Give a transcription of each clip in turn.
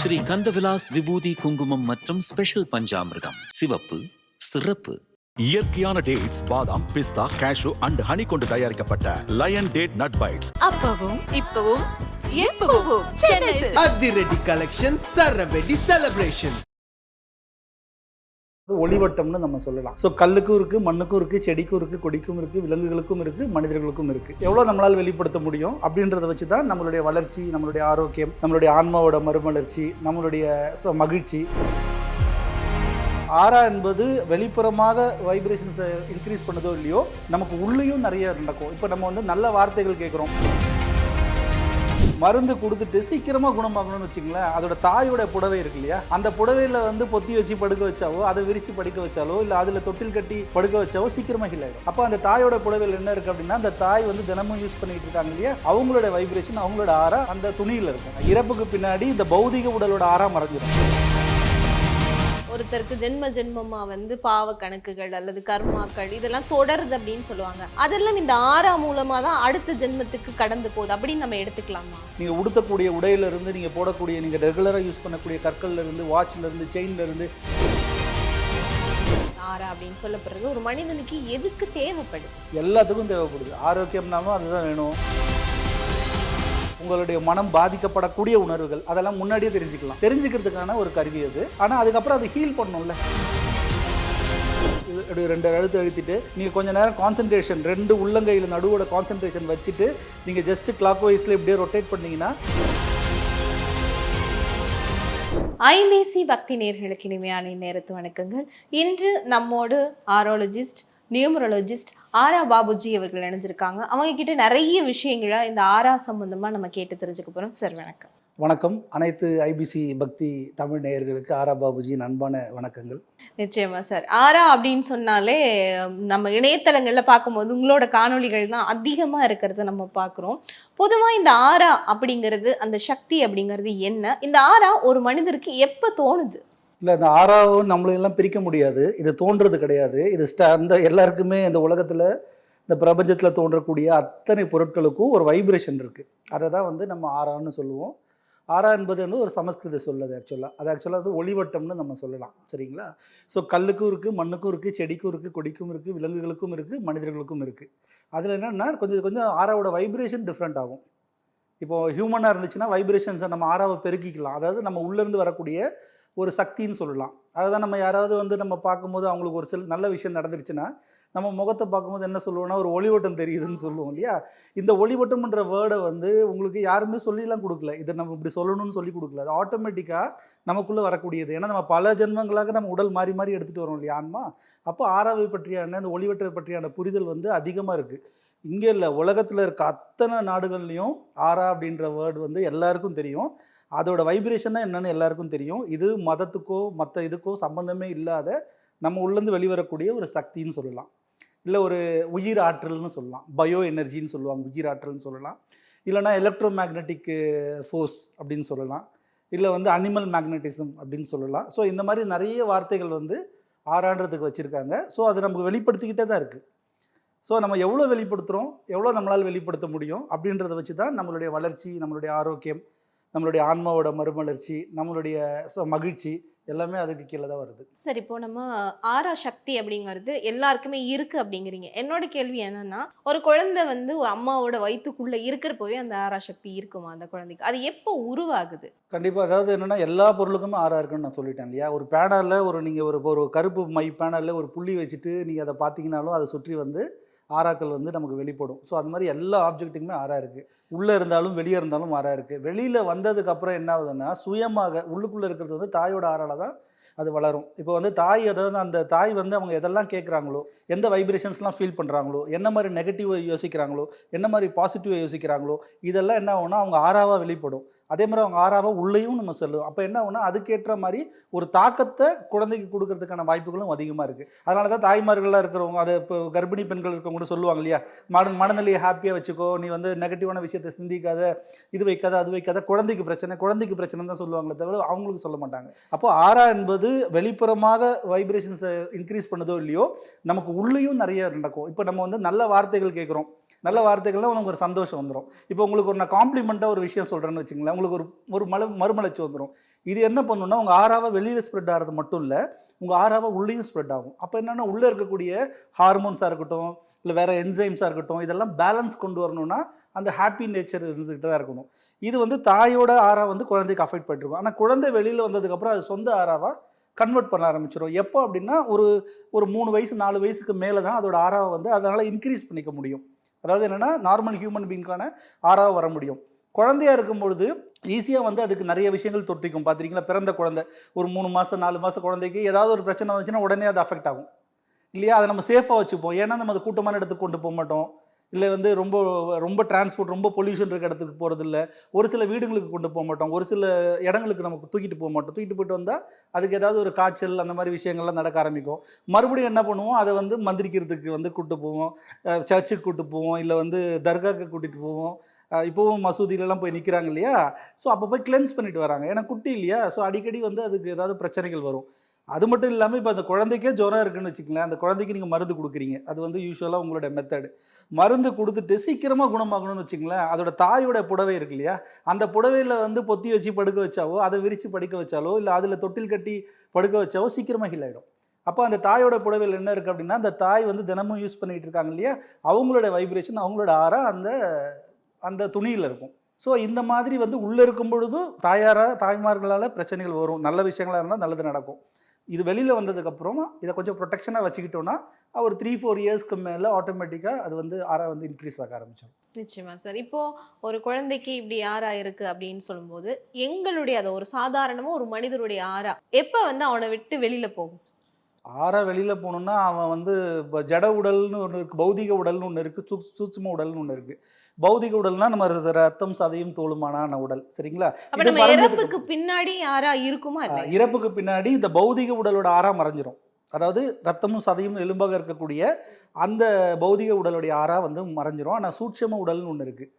ஸ்ரீ கந்தவிலாஸ் விபூதி குங்குமம் மற்றும் ஸ்பெஷல் பஞ்சாமிர்தம். சிவப்பு சிறப்பு. இயற்கையான டேட்ஸ் பாதாம் பிஸ்தா கேஷு அண்ட் ஹனி கொண்டு தயாரிக்கப்பட்ட லயன் டேட் நட் பைட்ஸ் அப்பவும் இப்பவும் எப்பவும். அதிரடி கலெக்ஷன் சரவெடி செலிப்ரேஷன் ஒளிவட்டம்னு நம்ம சொல்லலாம். ஸோ கல்லுக்கும் இருக்குது மண்ணுக்கும் இருக்குது செடிக்கும் இருக்குது கொடிக்கும் இருக்குது விலங்குகளுக்கும் இருக்குது மனிதர்களுக்கும் இருக்குது எவ்வளோ நம்மளால் வெளிப்படுத்த முடியும்? அப்படின்றத வச்சு தான் நம்மளுடைய வளர்ச்சி நம்மளுடைய ஆரோக்கியம் நம்மளுடைய ஆன்மாவோட மறுமலர்ச்சி நம்மளுடைய மகிழ்ச்சி. ஆரா என்பது வெளிப்புறமாக வைப்ரேஷன்ஸை இன்க்ரீஸ் பண்ணதோ இல்லையோ நமக்கு உள்ளேயும் நிறைய நடக்கும். இப்போ நம்ம வந்து நல்ல வார்த்தைகள் கேட்குறோம். மருந்து கொடுத்துட்டு சீக்கிரமாக குணமாகணும்னு வச்சுங்களேன் அதோட தாயோட புடவை இருக்கு இல்லையா? அந்த புடவையில் வந்து பொத்தி வச்சு படுக்க வச்சாவோ அதை விரித்து படுக்க வச்சாலோ இல்லை அதில் தொட்டில் கட்டி படுக்க வச்சாவோ சீக்கிரமாக ஹீல் ஆகிடும் அப்போ அந்த தாயோட புடவையில் என்ன இருக்குது அப்படின்னா அந்த தாய் வந்து தினமும் யூஸ் பண்ணிட்டு இருக்காங்க இல்லையா? அவங்களோட வைப்ரேஷன் அவங்களோட ஆறா அந்த துணியில் இருக்கும். இறப்புக்கு பின்னாடி இந்த பௌதிக உடலோட ஆறா மறைஞ்சிடும். ஒருத்தருக்கு ஜென்ம ஜென்மமா வந்து பாவ கணக்குகள் அல்லது கர்மாக்கள் இதெல்லாம் தொடருது அப்படின்னு சொல்லுவாங்க. அதெல்லாம் இந்த ஆறா மூலமா தான் அடுத்த ஜென்மத்துக்கு கடந்து போகுது அப்படின்னு நம்ம எடுத்துக்கலாமா? நீங்கள் உடுத்தக்கூடிய உடையில இருந்து நீங்கள் போடக்கூடிய நீங்கள் ரெகுலராக யூஸ் பண்ணக்கூடிய கற்கள்ல இருந்து வாட்ச்ல இருந்து செயின்ல இருந்து ஆறா அப்படின்னு சொல்லப்படுறது ஒரு மனிதனுக்கு எதுக்கு தேவைப்படுது? எல்லாத்துக்கும் தேவைப்படுது. ஆரோக்கியம்னாலும் அதுதான் வேணும். உங்களுடைய மனம் பாதிக்கப்படக்கூடிய உணர்வுகள் அதெல்லாம் முன்னாடியே தெரிஞ்சுக்கலாம். தெரிஞ்சுக்கிறதுக்கான ஒரு கருவி அது. ஆனால் அதுக்கப்புறம் அது ஹீல் பண்ணணும்ல. இப்படி ரெண்டு அழுத்து அழுத்திட்டு நீங்கள் கொஞ்ச நேரம் கான்சன்ட்ரேஷன் ரெண்டு உள்ளங்கையில் நடுவோட கான்சன்ட்ரேஷன் வச்சுட்டு நீங்கள் ஜஸ்ட் கிளாக் வைஸில் இப்படியே ரொட்டேட் பண்ணீங்கன்னா ஐபிசி பக்தி நேர்களுக்கு இனிமையான நேரத்து வணக்கங்கள். இன்று நம்மோடு ஆரோலஜிஸ்ட் நியூமரோலஜிஸ்ட் ஆரா பாபுஜி அவர்கள் இணைஞ்சிருக்காங்க. அவங்க கிட்ட நிறைய விஷயங்களை இந்த ஆரா சம்பந்தமா நம்ம கேட்டு தெரிஞ்சுக்க போறோம். சார் வணக்கம். வணக்கம். அனைத்து ஐபிசி பக்தி தமிழ் நேயர்களுக்கு ஆரா பாபுஜியின் அன்பான வணக்கங்கள். நிச்சயமா சார். ஆரா அப்படின்னு சொன்னாலே நம்ம இணையதளங்கள்ல பார்க்கும்போது உங்களோட காணொளிகள் தான் அதிகமா இருக்கிறத நம்ம பார்க்குறோம். பொதுவா இந்த ஆரா அப்படிங்கிறது அந்த சக்தி அப்படிங்கிறது என்ன? இந்த ஆரா ஒரு மனிதருக்கு எப்ப தோணுது? இல்லை இந்த ஆறாவும் நம்மளையெல்லாம் பிரிக்க முடியாது. இது தோன்றது கிடையாது. இது ஸ்ட அந்த எல்லாருக்குமே இந்த உலகத்தில் இந்த பிரபஞ்சத்தில் தோன்றக்கூடிய அத்தனை பொருட்களுக்கும் ஒரு வைப்ரேஷன் இருக்குது அதை தான் வந்து நம்ம ஆறான்னு சொல்லுவோம். ஆறா என்பது வந்து ஒரு சமஸ்கிருத சொல் அது ஆக்சுவலாக அது ஆக்சுவலாக வந்து ஒளிவட்டம்னு நம்ம சொல்லலாம். சரிங்களா? ஸோ கல்லுக்கும் இருக்குது மண்ணுக்கும் இருக்குது செடிக்கும் இருக்குது கொடிக்கும் இருக்குது விலங்குகளுக்கும் இருக்குது மனிதர்களுக்கும் இருக்குது அதில் என்னென்னா கொஞ்சம் கொஞ்சம் ஆறாவோட வைப்ரேஷன் டிஃப்ரெண்ட் ஆகும். இப்போது ஹியூமனாக இருந்துச்சுன்னா வைப்ரேஷன்ஸை நம்ம ஆறாவை பெருக்கிக்கலாம். அதாவது நம்ம உள்ளேருந்து வரக்கூடிய ஒரு சக்தின்னு சொல்லலாம். அதுதான் நம்ம யாராவது வந்து நம்ம பார்க்கும்போது அவங்களுக்கு ஒரு சில நல்ல விஷயம் நடந்துருச்சுன்னா நம்ம முகத்தை பார்க்கும்போது என்ன சொல்லுவோம்னா ஒரு ஒளிவட்டம் தெரியுதுன்னு சொல்லுவோம் இல்லையா? இந்த ஒளிவட்டம்ன்ற வேர்டை வந்து உங்களுக்கு யாருமே சொல்லிலாம் கொடுக்கல. இதை நம்ம இப்படி சொல்லணும்னு சொல்லி கொடுக்கல. அது ஆட்டோமேட்டிக்காக நமக்குள்ளே வரக்கூடியது. ஏன்னா நம்ம பல ஜென்மங்களாக நம்ம உடல் மாறி மாறி எடுத்துகிட்டு வரோம் இல்லையா ஆன்மா அப்போ ஆறாவை பற்றியான இந்த ஒளிவட்டத்தை பற்றியான புரிதல் வந்து அதிகமாக இருக்குது இங்கே இல்லை உலகத்தில் இருக்க அத்தனை நாடுகள்லேயும் ஆறா அப்படின்ற வேர்டு வந்து எல்லாருக்கும் தெரியும். அதோட வைப்ரேஷன் என்னன்னு எல்லாருக்கும் தெரியும். இது மதத்துக்கோ மற்ற இதுக்கோ சம்பந்தமே இல்லாத நம்ம உள்ளேருந்து வெளிவரக்கூடிய ஒரு சக்தின்னு சொல்லலாம். இல்லை ஒரு உயிர் ஆற்றல்னு சொல்லலாம். பயோ எனர்ஜின்னு சொல்லுவாங்க உயிர் ஆற்றல்னு சொல்லலாம். இல்லைனா எலக்ட்ரோ மேக்னெட்டிக் ஃபோர்ஸ் அப்படின்னு சொல்லலாம். இல்லை வந்து அனிமல் மேக்னட்டிசம் அப்படின்னு சொல்லலாம். ஸோ இந்த மாதிரி நிறைய வார்த்தைகள் வந்து ஆறான்றதுக்கு வச்சுருக்காங்க. ஸோ அது நமக்கு வெளிப்படுத்திக்கிட்டே தான் இருக்குது ஸோ நம்ம எவ்வளோ வெளிப்படுத்துகிறோம் எவ்வளோ நம்மளால் வெளிப்படுத்த முடியும் அப்படின்றத வச்சு தான் நம்மளுடைய வளர்ச்சி நம்மளுடைய ஆரோக்கியம் நம்மளுடைய ஆன்மாவோட மறுமலர்ச்சி நம்மளுடைய மகிழ்ச்சி எல்லாமே அதுக்கு கீழே தான் வருது. சரி இப்போ நம்ம ஆரா சக்தி அப்படிங்கிறது எல்லாருக்குமே இருக்கு அப்படிங்கிறீங்க. என்னோட கேள்வி என்னன்னா ஒரு குழந்தை வந்து ஒரு அம்மாவோட வயித்துக்குள்ள இருக்கிறப்பவே அந்த ஆரா சக்தி இருக்குமா அந்த குழந்தைக்கு? அது எப்போ உருவாகுது? கண்டிப்பாக அதாவது என்னென்னா எல்லா பொருளுக்குமே ஆறா இருக்குன்னு நான் சொல்லிட்டேன் இல்லையா? ஒரு பேனலில் ஒரு நீங்கள் ஒரு ஒரு கருப்பு மை பேனலில் ஒரு புள்ளி வச்சுட்டு நீங்கள் அதை பார்த்தீங்கனாலும் அதை சுற்றி வந்து ஆறாக்கள் வந்து நமக்கு வெளிப்படும். ஸோ அது மாதிரி எல்லா ஆப்ஜெக்ட்டுக்குமே ஆறா இருக்குது உள்ளே இருந்தாலும் வெளியே இருந்தாலும் ஆறா இருக்குது வெளியில் வந்ததுக்கப்புறம் என்ன ஆகுதுன்னா சுயமாக உள்ளுக்குள்ளே இருக்கிறது வந்து தாயோட ஆறால தான் அது வளரும். இப்போ வந்து தாய் அதாவது அந்த தாய் வந்து அவங்க எதெல்லாம் கேட்குறாங்களோ எந்த வைப்ரேஷன்ஸ்லாம் ஃபீல் பண்ணுறாங்களோ என்ன மாதிரி நெகட்டிவாக யோசிக்கிறாங்களோ என்ன மாதிரி பாசிட்டிவாக யோசிக்கிறாங்களோ இதெல்லாம் என்ன ஆகும்னா அவங்க ஆறாவாக வெளிப்படும். அதே மாதிரி அவங்க ஆறாவா உள்ளேயும் நம்ம செல்லுவோம். அப்போ என்ன ஆகும்னா அதுக்கேற்ற மாதிரி ஒரு தாக்கத்தை குழந்தைக்கு கொடுக்கறதுக்கான வாய்ப்புகளும் அதிகமாக இருக்குது அதனால தான் தாய்மார்களாக இருக்கிறவங்க அதை இப்போ கர்ப்பிணி பெண்கள் இருக்கவங்க கூட சொல்லுவாங்க இல்லையா? மன மனநிலையை ஹாப்பியாக வச்சுக்கோ நீ வந்து நெகட்டிவான விஷயத்தை சிந்திக்காத இது வைக்காத அது வைக்காத குழந்தைக்கு பிரச்சனை குழந்தைக்கு பிரச்சனை தான் சொல்லுவாங்களே தவிர அவங்களுக்கு சொல்ல மாட்டாங்க. அப்போ ஆறா என்பது வெளிப்புறமாக வைப்ரேஷன்ஸை இன்க்ரீஸ் பண்ணதோ இல்லையோ நமக்கு உள்ளேயும் நிறைய நடக்கும். இப்போ நம்ம வந்து நல்ல வார்த்தைகள் கேட்குறோம். நல்ல வார்த்தைகள்லாம் நமக்கு ஒரு சந்தோஷம் வந்துடும் இப்போ உங்களுக்கு ஒரு நான் காம்ப்ளிமெண்ட்டாக ஒரு விஷயம் சொல்கிறேன்னு வச்சுங்களேன் உங்களுக்கு ஒரு ஒரு மல மறுமலர்ச்சி வந்துடும் இது என்ன பண்ணுன்னா உங்கள் ஆறாவை வெளியில் ஸ்ப்ரெட் ஆகிறது மட்டும் இல்லை உங்கள் ஆறாவை உள்ளேயும் ஸ்ப்ரெட் ஆகும். அப்போ என்னென்னா உள்ளே இருக்கக்கூடிய ஹார்மோன்ஸாக இருக்கட்டும் இல்லை வேறு என்சைம்ஸாக இருக்கட்டும் இதெல்லாம் பேலன்ஸ் கொண்டு வரணும்னா அந்த ஹாப்பி நேச்சர் இருந்துக்கிட்டு தான் இருக்கணும். இது வந்து தாயோட ஆறா வந்து குழந்தைக்கு அஃபெக்ட் பண்ணிருக்கும் ஆனால் குழந்தை வெளியில் வந்ததுக்கப்புறம் அது சொந்த ஆறாவாக கன்வெர்ட் பண்ண ஆரம்பிச்சிடும் எப்போ அப்படின்னா ஒரு ஒரு மூணு வயசு நாலு வயசுக்கு மேலே தான் அதோட ஆறாவை வந்து அதனால் இன்க்ரீஸ் பண்ணிக்க முடியும். அதாவது என்னென்னா நார்மல் ஹியூமன் பீங்கான ஆறாவை வர முடியும். குழந்தையா இருக்கும் பொழுது ஈஸியாக வந்து அதுக்கு நிறைய விஷயங்கள் தொட்டிக்கும். பார்த்துருக்கீங்களா பிறந்த குழந்தை. ஒரு மூணு மாதம் நாலு மாதம் குழந்தைக்கு ஏதாவது ஒரு பிரச்சனை வந்துச்சுன்னா உடனே அது அஃபெக்ட் ஆகும். இல்லையா? அதை நம்ம சேஃபாக வச்சுப்போம். ஏன்னா நம்ம அதை கூட்டமான இடத்துக்கு கொண்டு போக மாட்டோம். இல்லை வந்து ரொம்ப ரொம்ப டிரான்ஸ்போர்ட் ரொம்ப பொல்யூஷன் இருக்க இடத்துக்கு போகிறது இல்லை ஒரு சில வீடுங்களுக்கு கொண்டு போக மாட்டோம். ஒரு சில இடங்களுக்கு நமக்கு தூக்கிட்டு போக மாட்டோம். தூக்கிட்டு போயிட்டு வந்தால் அதுக்கு ஏதாவது ஒரு காய்ச்சல் அந்த மாதிரி விஷயங்கள்லாம் நடக்க ஆரம்பிக்கும். மறுபடியும் என்ன பண்ணுவோம்? அதை வந்து மந்திரிக்கிறதுக்கு வந்து கூப்பிட்டு போவோம். சர்ச்சுக்கு கூப்பிட்டு போவோம். இல்லை வந்து தர்காக்கு கூட்டிகிட்டு போவோம். இப்போவும் மசூதியிலலாம் போய் நிற்கிறாங்க இல்லையா? ஸோ அப்போ போய் கிளென்ஸ் பண்ணிட்டு வராங்க. ஏன்னா குட்டி இல்லையா? ஸோ அடிக்கடி வந்து அதுக்கு ஏதாவது பிரச்சனைகள் வரும். அது மட்டும் இல்லாமல் இப்போ அந்த குழந்தைக்கே ஜுரம் இருக்குன்னு வச்சுக்கலாம் அந்த குழந்தைக்கு நீங்கள் மருந்து கொடுக்குறீங்க. அது வந்து யூஸ்வலாக உங்களோட மெத்தடு மருந்து கொடுத்துட்டு சீக்கிரமாக குணமாகணும்னு வச்சுங்களேன் அதோட தாயோட புடவை இருக்கு இல்லையா? அந்த புடவையில் வந்து பொத்தி வச்சு படுக்க வச்சாவோ அதை விரித்து படுக்க வச்சாலோ இல்லை அதில் தொட்டில் கட்டி படுக்க வச்சாவோ சீக்கிரமாக ஹீல் ஆகிடும் அப்போ அந்த தாயோட புடவையில் என்ன இருக்குது அப்படின்னா அந்த தாய் வந்து தினமும் யூஸ் பண்ணிகிட்டு இருக்காங்க இல்லையா? அவங்களோட வைப்ரேஷன் அவங்களோட ஆறா அந்த அந்த துணியில் இருக்கும். ஸோ இந்த மாதிரி வந்து உள்ளே இருக்கும் பொழுதும் தாயாராக தாய்மார்களால் பிரச்சனைகள் வரும். நல்ல விஷயங்களாக இருந்தால் நல்லது நடக்கும். இது வெளியில் வந்ததுக்கப்புறம் இதை கொஞ்சம் ப்ரொடெக்ஷனாக வச்சுக்கிட்டோன்னா ஒரு த்ரீ ஃபோர் இயர்ஸ்க்கு மேலே ஆட்டோமேட்டிக்காக அது வந்து ஆறா வந்து இன்க்ரீஸ் ஆக ஆரம்பிச்சிடும். நிச்சயமா சார் இப்போ ஒரு குழந்தைக்கு இப்படி ஆறா இருக்கு அப்படின்னு சொல்லும்போது எங்களுடைய அது ஒரு சாதாரணமா ஒரு மனிதருடைய ஆறா எப்ப வந்து அவனை விட்டு வெளியில போகும்? ஆறா வெளியில் போகணுன்னா அவன் வந்து ஜட உடல்னு ஒன்று இருக்குது பௌதிக உடல்னு ஒன்று இருக்குது சூ சூட்சும உடல்னு ஒன்று இருக்குது பௌதிக உடல்னா நம்ம ரத்தம் சதையும் தோலுமானான உடல். சரிங்களா? இறப்புக்கு பின்னாடி ஆறா இருக்குமா இறப்புக்கு பின்னாடி இந்த பௌதிக உடலோட ஆறா மறைஞ்சிரும். அதாவது ரத்தமும் சதையும் எலும்பாக இருக்கக்கூடிய அந்த பௌதிக உடலுடைய ஆறா வந்து மறைஞ்சிரும். ஆனால் சூட்சம உடல்னு ஒன்று இருக்குது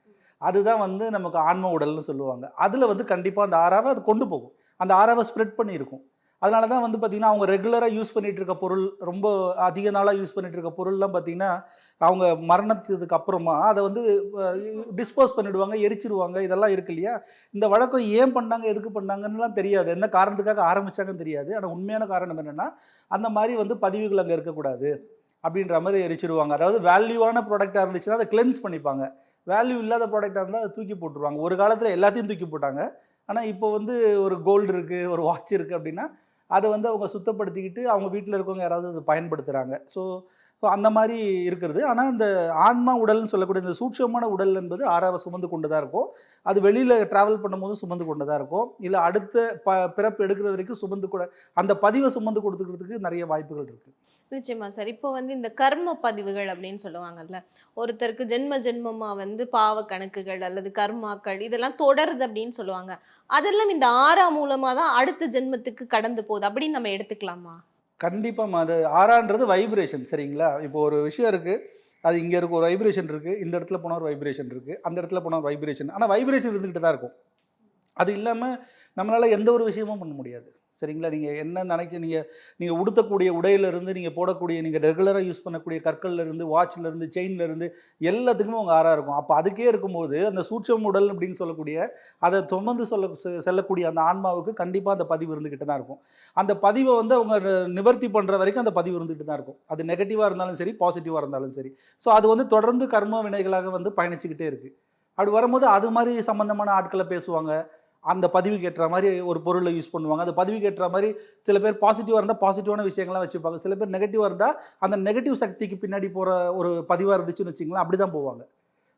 அதுதான் வந்து நமக்கு ஆன்ம உடல்னு சொல்லுவாங்க. அதில் வந்து கண்டிப்பாக அந்த ஆறாவை அது கொண்டு போகும். அந்த ஆறாவை ஸ்ப்ரெட் பண்ணியிருக்கும். அதனால தான் வந்து பார்த்திங்கன்னா அவங்க ரெகுலராக யூஸ் பண்ணிட்டு இருக்க பொருள் ரொம்ப அதிக நாளாக யூஸ் பண்ணிட்டு இருக்க பொருள்லாம் பார்த்திங்கன்னா அவங்க மரணத்துக்கு அப்புறமா அதை வந்து டிஸ்போஸ் பண்ணிடுவாங்க எரிச்சிருவாங்க. இதெல்லாம் இருக்கு இல்லையா? இந்த வழக்கம் ஏன் பண்ணாங்க எதுக்கு பண்ணாங்கன்னுலாம் தெரியாது. என்ன காரணத்துக்காக ஆரம்பிச்சாங்கன்னு தெரியாது. ஆனால் உண்மையான காரணம் என்னென்னா அந்த மாதிரி வந்து பதிவுகள் அங்கே இருக்கக்கூடாது அப்படின்ற மாதிரி எரிச்சிருவாங்க. அதாவது வேல்யூவான ப்ராடக்டாக இருந்துச்சுன்னா அதை கிளென்ஸ் பண்ணிப்பாங்க. வேல்யூ இல்லாத ப்ராடக்டாக இருந்தால் அதை தூக்கி போட்டுருவாங்க. ஒரு காலத்தில் எல்லாத்தையும் தூக்கி போட்டாங்க. ஆனால் இப்போ வந்து ஒரு கோல்டு இருக்குது ஒரு வாட்ச் இருக்குது அப்படின்னா அதை வந்து அவங்க சுத்தப்படுத்திக்கிட்டு அவங்க வீட்டில் இருக்கவங்க யாராவது அதை பயன்படுத்துகிறாங்க ஸோ ஸோ அந்த மாதிரி இருக்கிறது. ஆனால் இந்த ஆன்மா உடல்னு சொல்லக்கூடிய இந்த சூட்சமான உடல் என்பது ஆறாவை சுமந்து கொண்டு தான் இருக்கும். அது வெளியில் ட்ராவல் பண்ணும்போது சுமந்து கொண்டு தான் இருக்கும். இல்லை அடுத்த ப பிறப்பு எடுக்கிற வரைக்கும் சுமந்து கூட அந்த பதிவை சுமந்து கொடுத்துக்கிறதுக்கு நிறைய வாய்ப்புகள் இருக்குது நிச்சயமா சார். இப்போ வந்து இந்த கர்ம பதிவுகள் அப்படின்னு சொல்லுவாங்கல்ல ஒருத்தருக்கு ஜென்ம ஜென்மமா வந்து பாவ கணக்குகள் அல்லது கர்மாக்கள் இதெல்லாம் தொடருது அப்படின்னு சொல்லுவாங்க. அதெல்லாம் இந்த ஆறா மூலமா தான் அடுத்த ஜென்மத்துக்கு கடந்து போகுது அப்படின்னு நம்ம எடுத்துக்கலாமா? கண்டிப்பாக அது ஆறான்றது வைப்ரேஷன் சரிங்களா? இப்போ ஒரு விஷயம் இருக்குது அது இங்கே இருக்க ஒரு வைப்ரேஷன் இருக்குது இந்த இடத்துல போனால் ஒரு வைப்ரேஷன் இருக்குது அந்த இடத்துல போனால் ஒரு வைப்ரேஷன் ஆனால் வைப்ரேஷன் இருந்துக்கிட்டு தான் இருக்கும். அது இல்லாமல் நம்மளால் எந்த ஒரு விஷயமும் பண்ண முடியாது. சரிங்களா? நீங்கள் என்ன நினைக்க நீங்கள் நீங்கள் உடுத்தக்கூடிய உடையிலேருந்து நீங்கள் போடக்கூடிய நீங்கள் ரெகுலராக யூஸ் பண்ணக்கூடிய கற்கள்லேருந்து வாட்ச்லேருந்து செயின்லேருந்து இருந்து எல்லாத்துக்குமே உங்கள் ஆறாக இருக்கும். அப்போ அதுக்கே இருக்கும்போது அந்த சூட்சம் உடல் அப்படின்னு சொல்லக்கூடிய அதை சுமந்து சொல்ல செல்லக்கூடிய அந்த ஆன்மாவுக்கு கண்டிப்பாக அந்த பதிவு இருந்துக்கிட்டு தான் இருக்கும். அந்த பதிவை வந்து அவங்க நிவர்த்தி பண்ணுற வரைக்கும் அந்த பதிவு இருந்துகிட்டு தான் இருக்கும். அது நெகட்டிவாக இருந்தாலும் சரி பாசிட்டிவாக இருந்தாலும் சரி. ஸோ அது வந்து தொடர்ந்து கர்ம வினைகளாக வந்து பயணிச்சுக்கிட்டே இருக்குது அப்படி வரும்போது அது மாதிரி சம்மந்தமான ஆட்களை பேசுவாங்க. அந்த பதிவுக்கு ஏற்ற மாதிரி ஒரு பொருளை யூஸ் பண்ணுவாங்க. அந்த பதிவுக்கு ஏற்ற மாதிரி சில பேர் பாசிட்டிவாக இருந்தால் பாசிட்டிவான விஷயங்கள்லாம் வச்சுப்பாங்க. சில பேர் நெகட்டிவாக இருந்தால் அந்த நெகட்டிவ் சக்திக்கு பின்னாடி போகிற ஒரு பதிவாக இருந்துச்சுன்னு வச்சிங்களேன் அப்படி தான் போவாங்க.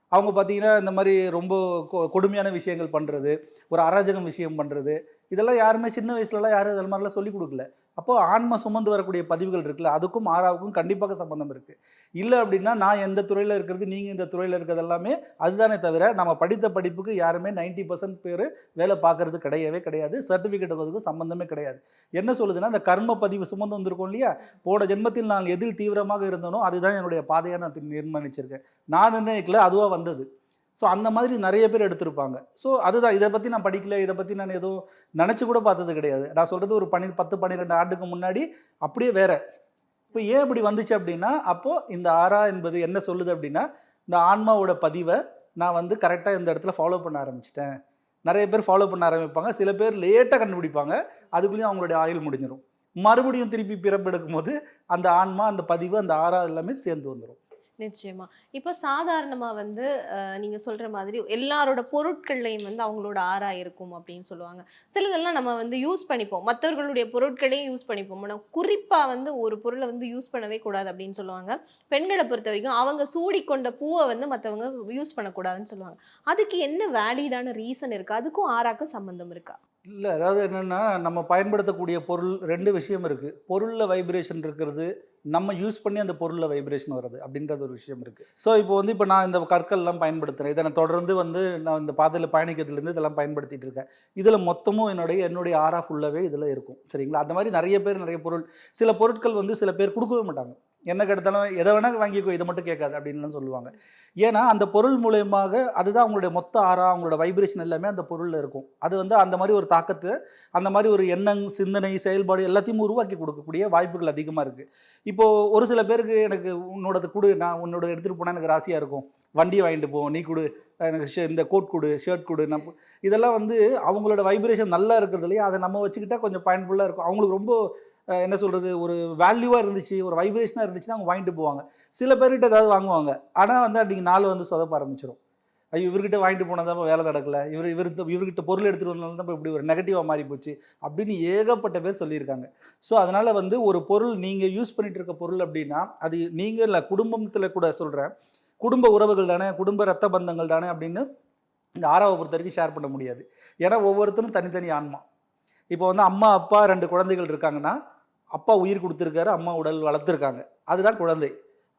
அவங்க பார்த்தீங்கன்னா இந்த மாதிரி ரொம்ப கொ- கொடுமையான விஷயங்கள் பண்ணுறது ஒரு அராஜகம் விஷயம் பண்ணுறது இதெல்லாம் யாருமே சின்ன வயசுலலாம் யாரும் இது மாதிரிலாம் சொல்லிக் கொடுக்கல. அப்போது ஆன்மா சுமந்து வரக்கூடிய பதிவுகள் இருக்குல்ல அதுக்கும் ஆறாவுக்கும் கண்டிப்பாக சம்பந்தம் இருக்குது இல்லை அப்படின்னா நான் எந்த துறையில் இருக்கிறது நீங்கள் இந்த துறையில் இருக்கிறது எல்லாமே அதுதானே தவிர நம்ம படித்த படிப்புக்கு யாருமே 90% பர்சன்ட் பேர் வேலை பார்க்கறது கிடையவே கிடையாது. சர்டிஃபிகேட் அதுக்கும் சம்மந்தமே கிடையாது. என்ன சொல்லுதுன்னா இந்த கர்ம பதிவு சுமந்து வந்திருக்கோம் இல்லையா? போன ஜென்மத்தில் நான் எதில் தீவிரமாக இருந்தனோ அதுதான் என்னுடைய பாதையாக நான் நிர்மாணிச்சிருக்கேன் நான் நிர்ணயிக்கல அதுவாக வந்தது. ஸோ அந்த மாதிரி நிறைய பேர் எடுத்திருப்பாங்க. ஸோ அதுதான். இதை பற்றி நான் படிக்கல. இதை பற்றி நான் எதுவும் நினச்சி கூட பார்த்தது கிடையாது. நான் சொல்கிறது ஒரு பனி பத்து பன்னிரெண்டு ஆண்டுக்கு முன்னாடி அப்படியே வேற. இப்போ ஏன் இப்படி வந்துச்சு அப்படின்னா அப்போது இந்த ஆறா என்பது என்ன சொல்லுது அப்படின்னா இந்த ஆன்மாவோட பதிவை நான் வந்து கரெக்டாக இந்த இடத்துல ஃபாலோ பண்ண ஆரம்பிச்சிட்டேன். நிறைய பேர் ஃபாலோ பண்ண ஆரம்பிப்பாங்க. சில பேர் லேட்டாக கண்டுபிடிப்பாங்க. அதுக்குள்ளேயும் அவங்களுடைய ஆயுள் முடிஞ்சிடும் மறுபடியும் திருப்பி பிறப்பெடுக்கும் போது அந்த ஆன்மா அந்த பதிவு அந்த ஆறா எல்லாமே சேர்ந்து வந்துடும் நிச்சயமா. இப்போ சாதாரணமாக வந்து நீங்கள் நீங்க சொல்ற மாதிரி எல்லாரோட பொருட்கள்லையும் வந்து அவங்களோட ஆறா இருக்கும் அப்படின்னு சொல்லுவாங்க. சிலதெல்லாம் நம்ம வந்து யூஸ் பண்ணிப்போம். மற்றவர்களுடைய பொருட்களையும் யூஸ் பண்ணிப்போம். ஆனா குறிப்பாக வந்து ஒரு பொருளை வந்து யூஸ் பண்ணவே கூடாது அப்படின்னு சொல்லுவாங்க. பெண்களை பொறுத்த வரைக்கும் அவங்க சூடிக்கொண்ட பூவை வந்து மற்றவங்க யூஸ் பண்ணக்கூடாதுன்னு சொல்லுவாங்க. அதுக்கு என்ன வேலிடான ரீசன் இருக்கு? அதுக்கும் ஆறாக்கும் சம்மந்தம் இருக்கா? இல்லை அதாவது என்னென்னா நம்ம பயன்படுத்தக்கூடிய பொருள் ரெண்டு விஷயம் இருக்குது பொருளில் வைப்ரேஷன் இருக்கிறது நம்ம யூஸ் பண்ணி அந்த பொருளில் வைப்ரேஷன் வருது அப்படின்றது ஒரு விஷயம் இருக்குது ஸோ இப்போ வந்து இப்போ நான் இந்த கற்கள்லாம் பயன்படுத்துகிறேன் இதை நான் தொடர்ந்து வந்து நான் இந்த பாதையில் பயணிக்கிறதுலேருந்து இதெல்லாம் பயன்படுத்திகிட்டு இருக்கேன். இதில் மொத்தமும் என்னுடைய என்னுடைய ஆறா ஃபுல்லாகவே இதில் இருக்கும். சரிங்களா? அந்த மாதிரி நிறைய பேர் நிறைய பொருள் சில பொருட்கள் வந்து சில பேர் கொடுக்கவே மாட்டாங்க. என்ன கெடுத்தாலும் எதை வேணால் வாங்கிக்கோ இதை மட்டும் கேட்காது அப்படின்லாம் சொல்லுவாங்க. ஏன்னா அந்த பொருள் மூலயமாக அதுதான் அவங்களுடைய மொத்த ஆறா அவங்களோட வைப்ரேஷன் எல்லாமே அந்த பொருளில் இருக்கும். அது வந்து அந்த மாதிரி ஒரு தாக்கத்தை அந்த மாதிரி ஒரு எண்ணம் சிந்தனை செயல்பாடு எல்லாத்தையும் உருவாக்கி கொடுக்கக்கூடிய வாய்ப்புகள் அதிகமாக இருக்குது இப்போது ஒரு சில பேருக்கு எனக்கு உன்னோடது கொடு நான் உன்னோட எடுத்துகிட்டு போனால் எனக்கு ராசியாக இருக்கும். வண்டியை வாங்கிட்டு போவோம் நீ கொடு எனக்கு ஷே இந்த கோட் கொடு ஷர்ட் கொடு நான் இதெல்லாம் வந்து அவங்களோட வைப்ரேஷன் நல்லா இருக்கிறதுலையே அதை நம்ம வச்சுக்கிட்டா கொஞ்சம் பயன்ஃபுல்லாக இருக்கும். அவங்களுக்கு ரொம்ப என்ன சொல்கிறது ஒரு வேல்யூவாக இருந்துச்சு ஒரு வைப்ரேஷனாக இருந்துச்சுன்னா அவங்க வாங்கிட்டு போவாங்க. சில பேர்கிட்ட ஏதாவது வாங்குவாங்க. ஆனால் வந்து அன்றைக்கி நாள் வந்து சொதப்ப ஆரம்பிச்சிடும் ஐயோ இவர்கிட்ட வாங்கிட்டு போனால் தான் வேலை நடக்கலை. இவர் இவர் இவர்கிட்ட பொருள் எடுத்துகிட்டு வந்தனால தான் இப்படி ஒரு நெகட்டிவாக மாறி போச்சு அப்படின்னு ஏகப்பட்ட பேர் சொல்லியிருக்காங்க. ஸோ அதனால் வந்து ஒரு பொருள் நீங்கள் யூஸ் பண்ணிட்டு இருக்க பொருள் அப்படின்னா அது நீங்கள் இல்லை குடும்பத்தில் கூட சொல்கிறேன் குடும்ப உறவுகள் தானே குடும்ப ரத்த பந்தங்கள் தானே அப்படின்னு இந்த ஆறாவை பொறுத்த வரைக்கும் ஷேர் பண்ண முடியாது. ஏன்னா ஒவ்வொருத்தரும் தனித்தனி ஆன்மா. இப்போ வந்து அம்மா அப்பா ரெண்டு குழந்தைகள் இருக்காங்கன்னா அப்பா உயிர் கொடுத்துருக்காரு அம்மா உடல் வளர்த்துருக்காங்க. அதுதான் குழந்தை.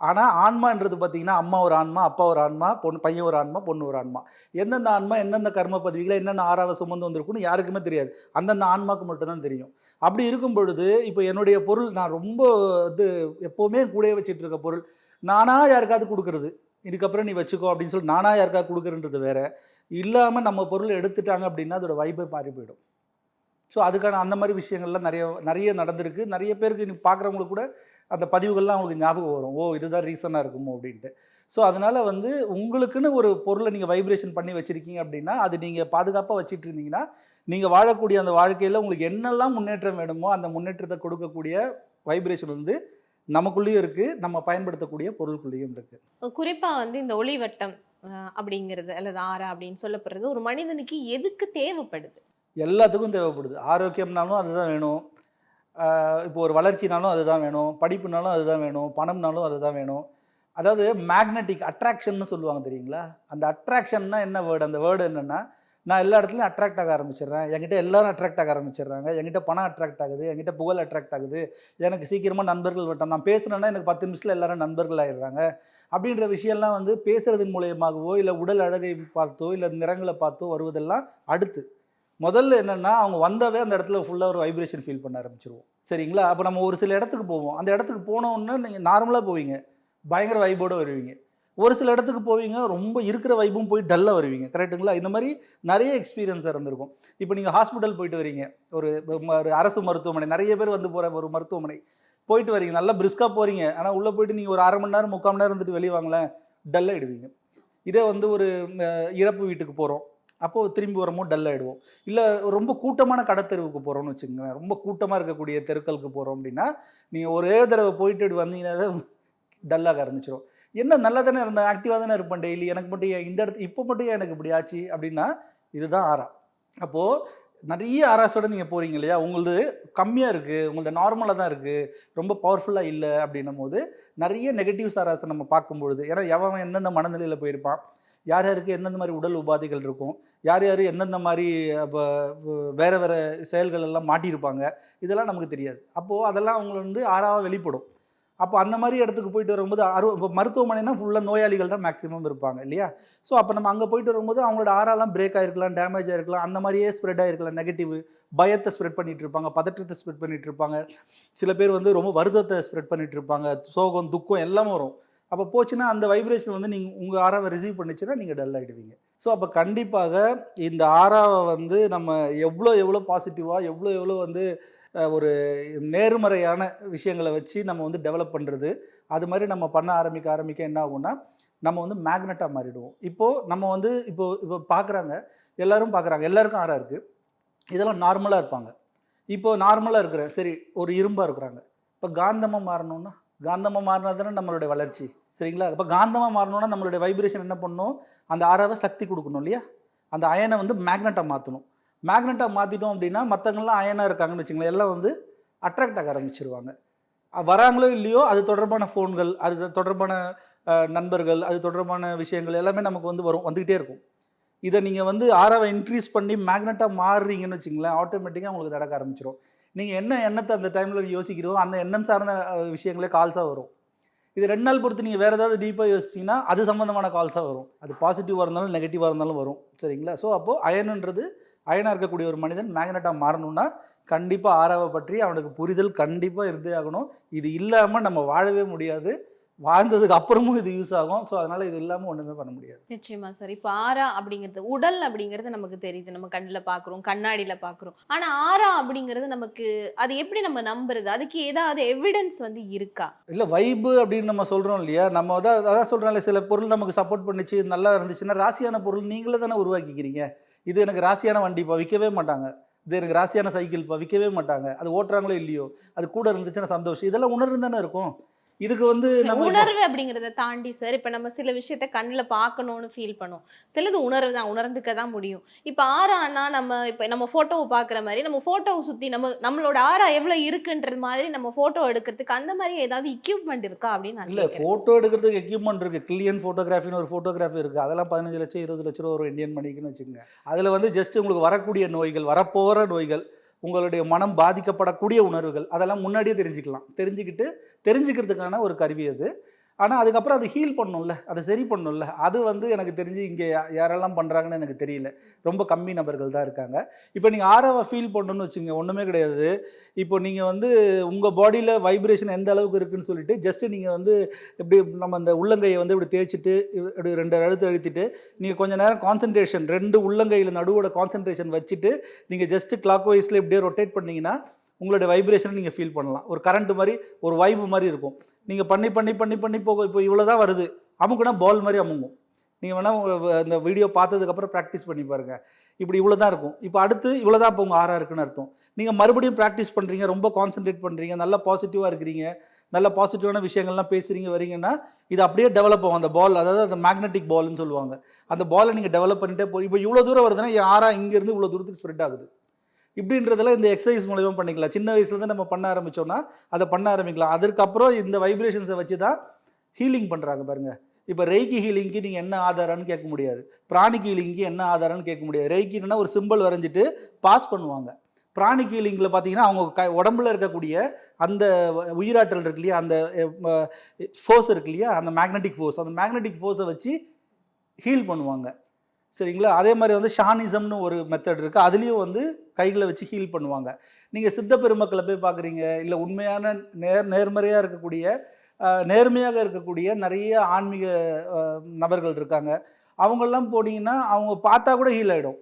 ஆனால் ஆன்மான்றது பார்த்தீங்கன்னா அம்மா ஒரு ஆன்மா அப்பா ஒரு ஆன்மா பொண்ணு பையன் ஒரு ஆன்மா பொண்ணு ஒரு ஆன்மா. எந்தெந்த ஆன்மா எந்தெந்த கர்ம பதவிகளை என்னென்ன ஆறாவை சுமந்து வந்திருக்குன்னு யாருக்குமே தெரியாது. அந்தந்த ஆன்மாக்கு மட்டும்தான் தெரியும். அப்படி இருக்கும் பொழுது இப்போ என்னுடைய பொருள் நான் ரொம்ப இது எப்போவுமே கூடயே வச்சுட்டு இருக்க பொருள் நானாக யாருக்காவது கொடுக்கறது? இதுக்கப்புறம் நீ வச்சுக்கோ அப்படின்னு சொல்லி நானாக யாருக்காவது கொடுக்குறன்றது வேற. இல்லாமல் நம்ம பொருளை எடுத்துட்டாங்க அப்படின்னா அதோட வைப்பை மாறி போயிடும். ஸோ அதுக்கான அந்த மாதிரி விஷயங்கள்லாம் நிறைய நிறைய நடந்திருக்கு. நிறைய பேருக்கு நீ பார்க்குறவங்களுக்கு கூட அந்த பதிவுகள்லாம் அவங்களுக்கு ஞாபகம் வரும். ஓ இதுதான் ரீசனாக இருக்குமோ? அப்படின்ட்டு. ஸோ அதனால் வந்து உங்களுக்குன்னு ஒரு பொருளை நீங்கள் வைப்ரேஷன் பண்ணி வச்சுருக்கீங்க அப்படின்னா அது நீங்கள் பாதுகாப்பாக வச்சுட்டு இருந்தீங்கன்னா நீங்கள் வாழக்கூடிய அந்த வாழ்க்கையில் உங்களுக்கு என்னெல்லாம் முன்னேற்றம் வேணுமோ அந்த முன்னேற்றத்தை கொடுக்கக்கூடிய வைப்ரேஷன் வந்து நமக்குள்ளேயும் இருக்குது நம்ம பயன்படுத்தக்கூடிய பொருளுக்குள்ளேயும் இருக்குது குறிப்பாக வந்து இந்த ஒளிவட்டம் அப்படிங்கிறது அல்லது ஆறா அப்படின்னு சொல்லப்படுறது ஒரு மனிதனுக்கு எதுக்கு தேவைப்படுது? எல்லாத்துக்கும் தேவைப்படுது. ஆரோக்கியம்னாலும் அதுதான் வேணும். இப்போ ஒரு வளர்ச்சினாலும் அதுதான் வேணும். படிப்புனாலும் அதுதான் வேணும். பணம்னாலும் அதுதான் வேணும். அதாவது மேக்னெட்டிக் அட்ராக்ஷன்னு சொல்லுவாங்க தெரியுங்களா? அந்த அட்ராக்ஷன்னா என்ன வேர்டு அந்த வேர்டு என்னென்னா நான் எல்லா இடத்துலையும் அட்ராக்ட் ஆக ஆரம்பிச்சிடுறேன். என்கிட்ட எல்லாரும் அட்ராக்ட் ஆக ஆரம்பிச்சிடுறாங்க. என்கிட்ட பணம் அட்ராக்ட் ஆகுது. என்கிட்ட புகழ் அட்ராக்ட் ஆகுது. எனக்கு சீக்கிரமாக நண்பர்கள் வட்டம் நான் பேசுனேன்னா எனக்கு பத்து நிமிஷத்தில் எல்லாரும் நண்பர்கள் ஆயிடுறாங்க. அப்படின்ற விஷயம்லாம் வந்து பேசுகிறதன் மூலியமாகவோ இல்லை உடல் அழகை பார்த்தோ இல்லை நிறங்களை பார்த்தோ வருவதெல்லாம் அடுத்து. முதல்ல என்னென்னா அவங்க வந்தாவே அந்த இடத்துல ஃபுல்லாக ஒரு வைப்ரேஷன் ஃபீல் பண்ண ஆரம்பிச்சிருவோம். சரிங்களா? அப்போ நம்ம ஒரு சில இடத்துக்கு போவோம். அந்த இடத்துக்கு போனோன்னு நீங்கள் நார்மலாக போவீங்க. பயங்கர வைபோடு வருவீங்க. ஒரு சில இடத்துக்கு போவீங்க ரொம்ப இருக்கிற வைப்பும் போய் டல்லாக வருவீங்க. கரெக்ட்டுங்களா இந்த மாதிரி நிறைய எக்ஸ்பீரியன்ஸ் இருந்திருக்கும். இப்போ நீங்கள் ஹாஸ்பிட்டல் போயிட்டு வரீங்க. ஒரு ம- ஒரு அரசு மருத்துவமனை நிறைய பேர் வந்து போகிற ஒரு மருத்துவமனை. போயிட்டு வரீங்க. நல்லா பிரிஸ்காக போகிறீங்க ஆனால் உள்ளே போயிட்டு நீங்கள் ஒரு அரை மணி நேரம் முக்கால் மணி நேரம் இருந்துட்டு வெளியே வாங்களேன். டல்லாகிடுவீங்க இதே வந்து ஒரு இறப்பு வீட்டுக்கு போகிறோம் அப்போது திரும்பி வரும்போது டல் ஆகிடுவோம் இல்லை ரொம்ப கூட்டமான கடத்தெருவுக்கு போகிறோம்னு வச்சுக்கோங்களேன். ரொம்ப கூட்டமாக இருக்கக்கூடிய தெருக்களுக்கு போகிறோம் அப்படின்னா நீங்கள் ஒரே தடவை போயிட்டு இப்படி வந்தீங்கன்னாவே டல்லாக ஆரம்பிச்சிடும் என்ன நல்லா தானே இருந்தேன் ஆக்டிவாக தானே இருப்பேன் டெய்லி எனக்கு மட்டும் ஏன் இந்த இடத்து இப்போ மட்டும் ஏன் எனக்கு இப்படி ஆச்சு? அப்படின்னா இதுதான் ஆறா. அப்போது நிறைய ஆராஸோட நீங்கள் போகிறீங்க இல்லையா? உங்களது கம்மியாக இருக்குது உங்களது நார்மலாக தான் இருக்குது ரொம்ப பவர்ஃபுல்லாக இல்லை அப்படின்னும் போது நிறைய நெகட்டிவ்ஸ் ஆராஸை நம்ம பார்க்கும்பொழுது ஏன்னா எவன் எந்தெந்த மனநிலையில் போயிருப்பான்? யார் யாருக்கு எந்தெந்த மாதிரி உடல் உபாதைகள் இருக்கும் யார் யார் எந்தெந்த மாதிரி இப்போ வேறு வேறு செயல்கள் எல்லாம் மாட்டியிருப்பாங்க இதெல்லாம் நமக்கு தெரியாது. அப்போது அதெல்லாம் அவங்கள வந்து ஆறாவாக வெளிப்படும். அப்போ அந்த மாதிரி இடத்துக்கு போயிட்டு வரும்போது அரு இப்போ மருத்துவமனைனா ஃபுல்லாக நோயாளிகள் தான் மேக்ஸிமம் இருப்பாங்க இல்லையா? ஸோ அப்போ நம்ம அங்கே போயிட்டு வரும்போது அவங்களோட ஆறாலாம் பிரேக் ஆகிருக்கலாம் டேமேஜ் ஆகிருக்கலாம் அந்த மாதிரியே ஸ்ப்ரெட் ஆகிருக்கலாம் நெகட்டிவ் பயத்தை ஸ்ப்ரெட் பண்ணிட்டு இருப்பாங்க பதற்றத்தை ஸ்ப்ரெட் பண்ணிட்டு இருப்பாங்க. சில பேர் வந்து ரொம்ப வருத்தத்தை ஸ்ப்ரெட் பண்ணிட்டு இருப்பாங்க சோகம் துக்கம் எல்லாமே வரும். அப்போ போச்சுன்னா அந்த வைப்ரேஷன் வந்து நீங்கள் உங்கள் ஆறாவை ரிசீவ் பண்ணிச்சுன்னா நீங்கள் டல் ஆகிடுவீங்க ஸோ அப்போ கண்டிப்பாக இந்த ஆறாவை வந்து நம்ம எவ்வளோ எவ்வளோ பாசிட்டிவாக எவ்வளோ எவ்வளோ வந்து ஒரு நேர்மறையான விஷயங்களை வச்சு நம்ம வந்து டெவலப் பண்ணுறது அது மாதிரி நம்ம பண்ண ஆரம்பிக்க ஆரம்பிக்க என்ன ஆகும்னா நம்ம வந்து மேக்னெட்டாக மாறிடுவோம். இப்போது நம்ம வந்து இப்போ இப்போ பார்க்குறாங்க எல்லோரும் பார்க்குறாங்க எல்லாருக்கும் ஆறா இருக்குது இதெல்லாம் நார்மலாக இருப்பாங்க. இப்போது நார்மலாக இருக்கிறேன் சரி ஒரு இரும்பாக இருக்கிறாங்க. இப்போ காந்தமாக மாறணும்னா காந்தமாக மாறினா தானே நம்மளுடைய வளர்ச்சி. சரிங்களா? இப்போ காந்தமாக மாறணும்னா நம்மளுடைய வைப்ரேஷன் என்ன பண்ணணும் அந்த அறவை சக்தி கொடுக்கணும் இல்லையா? அந்த அயனை வந்து மேக்னெட்டாக மாற்றணும் மேக்னெட்டாக மாற்றிட்டோம் அப்படின்னா மற்றவங்களாம் அயனாக இருக்காங்கன்னு வச்சுங்களேன் எல்லாம் வந்து அட்ராக்ட் ஆக ஆரம்பிச்சிருவாங்க. வராங்களோ இல்லையோ அது தொடர்பான ஃபோன்கள் அது தொடர்பான நண்பர்கள் அது தொடர்பான விஷயங்கள் எல்லாமே நமக்கு வந்து வரும் வந்துக்கிட்டே இருக்கும். இதை நீங்கள் வந்து ஆறாவை இன்க்ரீஸ் பண்ணி மேக்னெட்டாக மாறுறீங்கன்னு வச்சுங்களேன் ஆட்டோமேட்டிக்காக உங்களுக்கு நடக்க ஆரம்பிச்சிடும் நீங்கள் என்ன எண்ணத்தை அந்த டைமில் யோசிக்கிறோ அந்த எண்ணம் சார்ந்த விஷயங்களே கால்ஸாக வரும். இது ரெண்டு நாள் பொறுத்து நீங்கள் வேறு ஏதாவது டீப்பாக யோசிச்சிங்கன்னா அது சம்மந்தமான கால்ஸாக வரும். அது பாசிட்டிவாக இருந்தாலும் நெகட்டிவாக இருந்தாலும் வரும். சரிங்களா? ஸோ அப்போது அயனுன்றது அயனாக இருக்கக்கூடிய ஒரு மனிதன் மேக்னெட்டாக மாறணும்னா கண்டிப்பாக ஆறாவை பற்றி அவனுக்கு புரிதல் கண்டிப்பாக இருந்தே ஆகணும். இது இல்லாமல் நம்ம வாழவே முடியாது. வாழ்ந்ததுக்கு அப்புறமும் இது யூஸ் ஆகும். ஸோ அதனால் இது இல்லாமல் ஒன்றுமே பண்ண முடியாது. நிச்சயமா சார். இப்போ ஆரா அப்படிங்கிறது உடல் அப்படிங்கிறது நமக்கு தெரியுது. நம்ம கண்ணில் பார்க்குறோம் கண்ணாடியில் பார்க்குறோம் ஆனால் ஆரா அப்படிங்கிறது நமக்கு அது எப்படி நம்ம நம்புறது? அதுக்கு ஏதாவது எவிடன்ஸ் வந்து இருக்கா? இல்லை வைப்பு அப்படின்னு நம்ம சொல்கிறோம் இல்லையா? நம்ம தான் அதான் சொல்கிறோம்ல சில பொருள் நமக்கு சப்போர்ட் பண்ணிச்சு நல்லா இருந்துச்சுன்னா ராசியான பொருள் நீங்களே தானே உருவாக்கிக்கிறீங்க. இது எனக்கு ராசியான வண்டிப்பா விற்கவே மாட்டாங்க. இது எனக்கு ராசியான சைக்கிள்ப்பா விற்கவே மாட்டாங்க. அது ஓட்டுறாங்களோ இல்லையோ? அது கூட இருந்துச்சுன்னா சந்தோஷம். இதெல்லாம் உணர்வு தானே இருக்கும். இதுக்கு வந்து உணர்வு அப்படிங்கிறத தாண்டி சார் இப்போ நம்ம சில விஷயத்த கண்ணில் பார்க்கணும்னு ஃபீல் பண்ணுவோம். சிலது உணர்வு தான் உணர்ந்துக்க தான் முடியும். இப்போ ஆறானா நம்ம இப்போ நம்ம ஃபோட்டோவை பார்க்குற மாதிரி நம்ம ஃபோட்டோவை சுற்றி நம்ம நம்மளோட ஆறா எவ்வளோ இருக்குன்றது மாதிரி நம்ம ஃபோட்டோ எடுக்கிறதுக்கு அந்த மாதிரி ஏதாவது equipment இருக்கா அப்படின்னு இல்லை ஃபோட்டோ எடுக்கிறதுக்கு எக்யூப்மெண்ட் இருக்குது கிளியன் ஃபோட்டோகிராஃபின்னு ஒரு ஃபோட்டோகிராஃபி இருக்குது அதெல்லாம் பதினஞ்சு லட்சம் இருபது லட்ச ரூபா ஒரு இந்தியன் மணிக்குன்னு வச்சுக்கோங்க. அதில் வந்து ஜஸ்ட் உங்களுக்கு வரக்கூடிய நோய்கள் வரப்போகிற நோய்கள் உங்களுடைய மனம் பாதிக்கப்படக்கூடிய உணர்வுகள் அதெல்லாம் முன்னாடியே தெரிஞ்சுக்கலாம். தெரிஞ்சுக்கிட்டு தெரிஞ்சுக்கிறதுக்கான ஒரு கருவி அது. ஆனால் அதுக்கப்புறம் அது ஹீல் பண்ணும்ல அதை சரி பண்ணும்ல. அது வந்து எனக்கு தெரிஞ்சு இங்கே யாரெல்லாம் பண்ணுறாங்கன்னு எனக்கு தெரியல. ரொம்ப கம்மி நபர்கள் தான் இருக்காங்க. இப்போ நீங்கள் ஆறாவை ஃபீல் பண்ணணும்னு வச்சுங்க ஒன்றுமே கிடையாது. இப்போ நீங்கள் வந்து உங்கள் பாடியில் வைப்ரேஷன் எந்த அளவுக்கு இருக்குன்னு சொல்லிட்டு ஜஸ்ட்டு நீங்கள் வந்து இப்படி நம்ம அந்த உள்ளங்கையை வந்து இப்படி தேய்ச்சிட்டு இப்படி ரெண்டு அழுத்து அழுத்திட்டு நீங்கள் கொஞ்ச நேரம் கான்சன்ட்ரேஷன் ரெண்டு உள்ளங்கையில் நடுவோட கான்சன்ட்ரேஷன் வச்சுட்டு நீங்கள் ஜஸ்ட்டு கிளாக் வைஸில் இப்படியே ரொட்டேட் பண்ணிங்கன்னா உங்களுடைய வைப்ரேஷனை நீங்கள் ஃபீல் பண்ணலாம். ஒரு கரண்ட் மாதிரி ஒரு வைப்பு மாதிரி இருக்கும். நீங்கள் பண்ணி பண்ணி பண்ணி பண்ணி போக இப்போ இவ்வளோ தான் வருது. அமுக்குனா பால் மாதிரி அமுங்கும். நீங்கள் வேணால் அந்த வீடியோ பார்த்ததுக்கப்புறம் ப்ராக்டிஸ் பண்ணி பாருங்கள் இப்படி இவ்வளோ தான் இருக்கும். இப்போ அடுத்து இவ்வளோ தான் இப்போ உங்கள் ஆறாக இருக்குன்னு அர்த்தம். நீங்கள் மறுபடியும் ப்ராக்டிஸ் பண்ணுறீங்க ரொம்ப கான்சென்ட்ரேட் பண்ணுறீங்க நல்லா பாசிட்டிவாக இருக்கிறீங்க நல்ல பாசிட்டிவான விஷயங்கள்லாம் பேசுகிறீங்க வரீங்கன்னா இது அப்படியே டெவலப் ஆகும். அந்த பால் அதாவது அந்த மேக்னெட்டிக் பால்னு சொல்லுவாங்க. அந்த பாலை நீங்கள் டெவலப் பண்ணிட்டே போ இப்போ இவ்வளோ தூரம் வருதுன்னா என் ஆறா இங்கேருந்து இவ்வளோ தூரத்துக்கு ஸ்ப்ரெட் ஆகுது. இப்படின்றதெல்லாம் இந்த எக்ஸசைஸ் மூலயமா பண்ணிக்கலாம். சின்ன வயசுலேருந்து நம்ம பண்ண ஆரம்பிச்சோம்னா அதை பண்ண ஆரம்பிக்கலாம். அதுக்கப்புறம் இந்த வைப்ரேஷன்ஸை வச்சு தான் ஹீலிங் பண்ணுறாங்க பாருங்கள் இப்போ ரெய்கி ஹீலிங்க்கு நீங்கள் என்ன ஆதாரம்னு கேட்க முடியாது. பிராணிக் ஹீலிங்க்கு என்ன ஆதாரம்னு கேட்க முடியாது. ரெய்கின்னா ஒரு சிம்பிள் வரைஞ்சிட்டு பாஸ் பண்ணுவாங்க. பிராணிக் ஹீலிங்கில் பார்த்தீங்கன்னா அவங்க க உடம்புல இருக்கக்கூடிய அந்த உயிராற்றல் இருக்கு இல்லையா அந்த ஃபோர்ஸ் இருக்கு இல்லையா அந்த மேக்னெட்டிக் ஃபோர்ஸ் அந்த மேக்னெட்டிக் ஃபோர்ஸை வச்சு ஹீல் பண்ணுவாங்க. சரிங்களா? அதே மாதிரி வந்து ஷானிசம்னு ஒரு மெத்தட் இருக்குது அதுலேயும் வந்து கைகளை வச்சு ஹீல் பண்ணுவாங்க. நீங்கள் சித்த பெருமக்களை போய் பார்க்குறீங்க இல்லை உண்மையான நேர் நேர்மறையாக இருக்கக்கூடிய நேர்மையாக இருக்கக்கூடிய நிறைய ஆன்மீக நபர்கள் இருக்காங்க. அவங்கெல்லாம் போனீங்கன்னா அவங்க பார்த்தா கூட ஹீல் ஆகிடும்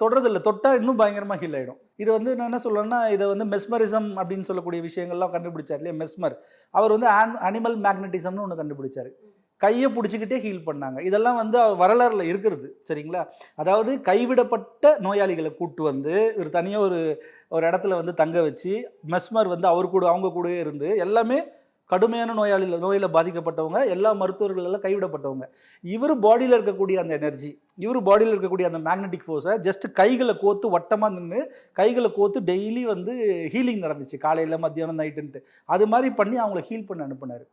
தொடுறது இல்லை தொட்டால் இன்னும் பயங்கரமாக ஹீல் ஆகிடும் இது வந்து நான் என்ன சொல்கிறேன்னா இதை வந்து மெஸ்மரிசம் அப்படின்னு சொல்லக்கூடிய விஷயங்கள்லாம் கண்டுபிடிச்சார் இல்லையா? மெஸ்மர் அவர் வந்து ஆன் அனிமல் மேக்னட்டிசம்னு ஒன்று கண்டுபிடிச்சார். கையை பிடிச்சிக்கிட்டே ஹீல் பண்ணாங்க. இதெல்லாம் வந்து வரலாறுல இருக்கிறது சரிங்களா? அதாவது கைவிடப்பட்ட நோயாளிகளை கூட்டு வந்து ஒரு தனியாக ஒரு ஒரு இடத்துல வந்து தங்க வச்சு மெஸ்மர் வந்து அவர் கூட அவங்க கூடவே இருந்து எல்லாமே கடுமையான நோயாளிகள் நோயில் பாதிக்கப்பட்டவங்க எல்லா மருத்துவர்களெல்லாம் கைவிடப்பட்டவங்க. இவர் பாடியில் இருக்கக்கூடிய அந்த எனர்ஜி இவர் பாடியில் இருக்கக்கூடிய அந்த மேக்னெட்டிக் ஃபோர்ஸை ஜஸ்ட் கைகளை கோத்து வட்டமாக நின்று கைகளை கோத்து டெய்லி வந்து ஹீலிங் நடந்துச்சு காலையில் மத்தியானம் நைட்டுன்ட்டு அது மாதிரி பண்ணி அவங்கள ஹீல் பண்ண அனுப்புனார்.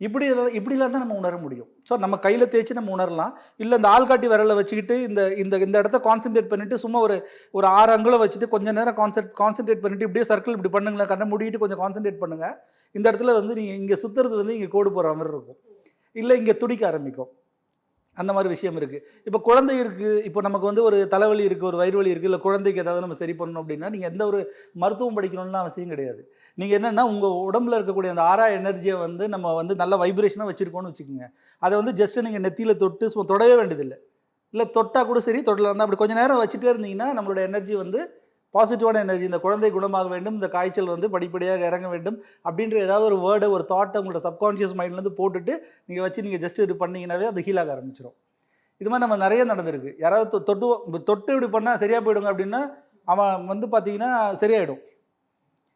இப்படி இப்படிலாம் தான் நம்ம உணர முடியும். ஸோ நம்ம கையில் தேய்ச்சி நம்ம உணரலாம். இல்லை இந்த ஆள்காட்டி விரலை வச்சுக்கிட்டு இந்த இந்த இந்த இடத்த கான்சென்ட்ரேட் பண்ணிட்டு சும்மா ஒரு ஒரு ஆறு அங்குலம் வச்சுட்டு கொஞ்சம் நேரம் கான்சென்ட் கான்சென்ட்ரேட் பண்ணிட்டு இப்படியே சர்க்கிள் இப்படி பண்ணுங்களேன் கண்ணை முடிக்கிட்டு கொஞ்சம் கான்சென்ட்ரேட் பண்ணுங்கள் இந்த இடத்துல வந்து நீங்கள் இங்கே சுற்றுறது வந்து இங்கே கோடு போடுற மாதிரி இருக்கும். இல்லை இங்கே துடிக்க ஆரம்பிக்கும். அந்த மாதிரி விஷயம் இருக்குது இப்போ குழந்தை இருக்குது இப்போ நமக்கு வந்து ஒரு தலைவலி இருக்குது ஒரு வயிறு வலி இருக்குது இல்லை குழந்தைக்கு ஏதாவது நம்ம சரி பண்ணணும் அப்படின்னா நீங்கள் எந்த ஒரு மருத்துவம் படிக்கணும்னு அவசியம் கிடையாது. நீங்கள் என்னென்னா உங்கள் உடம்புல இருக்கக்கூடிய அந்த ஆறா எனர்ஜியை வந்து நம்ம வந்து நல்ல வைப்ரேஷனாக வச்சுருக்கோம்னு வச்சுக்கோங்க. அதை வந்து ஜஸ்ட்டு நீங்கள் நெத்தியில் தொட்டு சும்மா தொடவே வேண்டியதில்லை. இல்லை தொட்டால் கூட சரி தொடலாம் இருந்தால் அப்படி கொஞ்சம் நேரம் வச்சுட்டே இருந்தீங்கன்னா நம்மளோட எனர்ஜி வந்து பாசிட்டிவான எனர்ஜி இந்த குழந்தை குணமாக வேண்டும் இந்த காய்ச்சல் வந்து படிப்படியாக இறங்க வேண்டும் அப்படின்ற ஏதாவது ஒரு வேர்டை ஒரு தாட்டை உங்களோட சப்கான்ஷியஸ் மைண்ட்லேருந்து போட்டுட்டு நீங்கள் வச்சு நீங்கள் ஜஸ்ட் இது பண்ணீங்கன்னாவே அது ஹீல் ஆக ஆரம்பிச்சிடும் இது மாதிரி நம்ம நிறைய நடந்திருக்கு. யாராவது தொ- தொட்டு தொட்டு இப்படி பண்ணால் சரியாக போயிடுங்க அப்படின்னா அவன் வந்து பார்த்தீங்கன்னா சரியாயிடும்.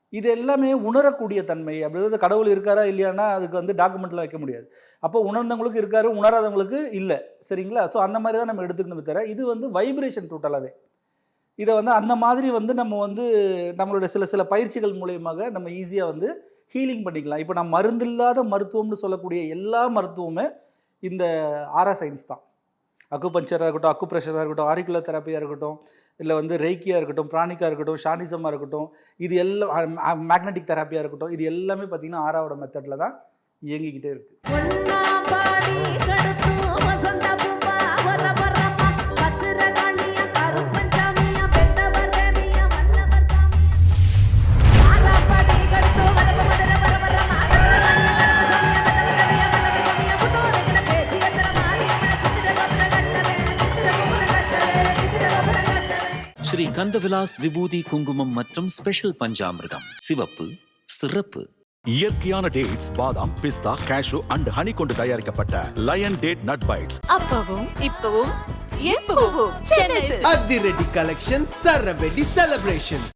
இது எல்லாமே உணரக்கூடிய தன்மை. அப்படிங்கிறது கடவுள் இருக்காரா இல்லையானா அதுக்கு வந்து டாக்குமெண்ட்டில் வைக்க முடியாது. அப்போ உணர்ந்தவங்களுக்கு இருக்காரு உணராதவங்களுக்கு இல்லை. சரிங்களா? ஸோ அந்த மாதிரி தான் நம்ம எடுத்துக்கணும் தவிர இது வந்து வைப்ரேஷன் டோட்டலாகவே இதை வந்து அந்த மாதிரி வந்து நம்ம வந்து நம்மளுடைய சில சில பயிற்சிகள் மூலயமாக நம்ம ஈஸியாக வந்து ஹீலிங் பண்ணிக்கலாம். இப்போ நம்ம மருந்து இல்லாத மருத்துவம்னு சொல்லக்கூடிய எல்லா மருத்துவமே இந்த ஆரா சயின்ஸ் தான். அக்குபஞ்சராக இருக்கட்டும் அக்குப்ரெஷராக இருக்கட்டும் ஆரிக்குலர் தெரப்பியாக இருக்கட்டும் இல்லை வந்து ரெய்க்கியாக இருக்கட்டும் பிராணிக்காக இருக்கட்டும் ஷானிசமாக இருக்கட்டும் இது எல்லாம் மேக்னெட்டிக் தெரப்பியாக இருக்கட்டும் இது எல்லாமே பார்த்திங்கன்னா ஆறாவோட மெத்தடில் தான் இயங்கிக்கிட்டே இருக்குது கந்தவிலாஸ் விபூதி குங்குமம் மற்றும் ஸ்பெஷல் பஞ்சாமிர்தம். சிவப்பு சிறப்பு. இயற்கையான டேட்ஸ் பாதாம் பிஸ்தா கேஷு அண்ட் ஹனி கொண்டு தயாரிக்கப்பட்ட லயன் டேட் நட் பைட்ஸ் அப்பவும் இப்பவும் எப்பவும். அதிரடி கலெக்ஷன் சரவெடி செலிப்ரேஷன்